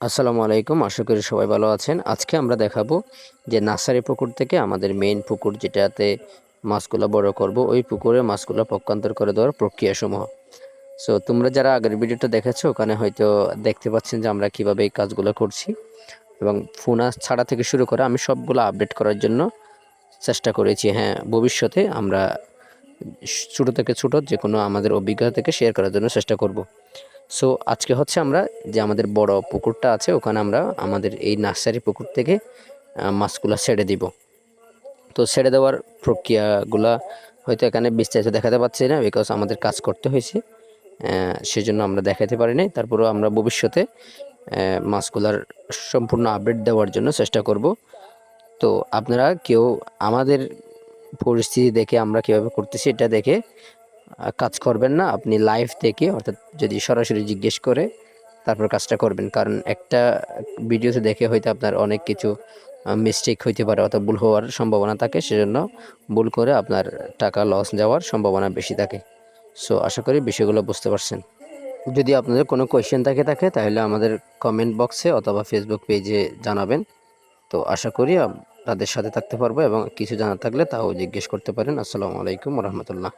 আসসালামু আলাইকুম, আশা করি সবাই ভালো আছেন। আজকে আমরা দেখাবো যে নার্সারি পুকুর থেকে আমাদের মেইন পুকুর যেটাতে মাছগুলো বড় করব, ওই পুকুরে মাছগুলো পক্ষান্তর করে দেওয়ার প্রক্রিয়াসমূহ। সো তোমরা যারা আগের ভিডিওটা দেখেছ, ওখানে হয়তো দেখতে পাচ্ছেন যে আমরা কীভাবে এই কাজগুলো করছি এবং ফোনা ছাড়া থেকে শুরু করে আমি সবগুলো আপডেট করার জন্য চেষ্টা করেছি। হ্যাঁ ভবিষ্যতে আমরা ছোটো থেকে ছোটো যে কোনো আমাদের অভিজ্ঞতা থেকে শেয়ার করার জন্য চেষ্টা করব। সো আজকে হচ্ছে আমরা যে আমাদের বড় পুকুরটা আছে, ওখানে আমরা আমাদের এই নার্সারি পুকুর থেকে মাছগুলো ছেড়ে দিব। তো ছেড়ে দেওয়ার প্রক্রিয়াগুলা হয়তো এখানে বিস্তারিত দেখাতে পারছি না বিকজ আমাদের কাজ করতে হয়েছে। সেজন্য আমরা দেখাতে পারি নাই। তারপরেও আমরা ভবিষ্যতে মাছগুলার সম্পূর্ণ আপডেট দেওয়ার জন্য চেষ্টা করব। তো আপনারা কেউ আমাদের পরিস্থিতি দেখে আমরা কীভাবে করতেছি, এটা দেখে কাজ করবেন না। আপনি লাইভ দেখে অর্থাৎ যদি সরাসরি জিজ্ঞেস করে, তারপর কাজটা করবেন। কারণ একটা ভিডিওতে দেখে হয়তো আপনার অনেক কিছু মিস্টেক হইতে পারে অর্থাৎ ভুল হওয়ার সম্ভাবনা থাকে, সেজন্য ভুল করে আপনার টাকা লস যাওয়ার সম্ভাবনা বেশি থাকে। সো আশা করি বিষয়গুলো বুঝতে পারছেন। যদি আপনাদের কোনো কোয়েশ্চেন থাকে থাকে, তাহলে আমাদের কমেন্ট বক্সে অথবা ফেসবুক পেজে জানাবেন। তো, আশা করি তাদের সাথে থাকতে পারব এবং কিছু জানার থাকলে তাও জিজ্ঞেস করতে পারেন। আসসালামু আলাইকুম রহমতুল্লাহ।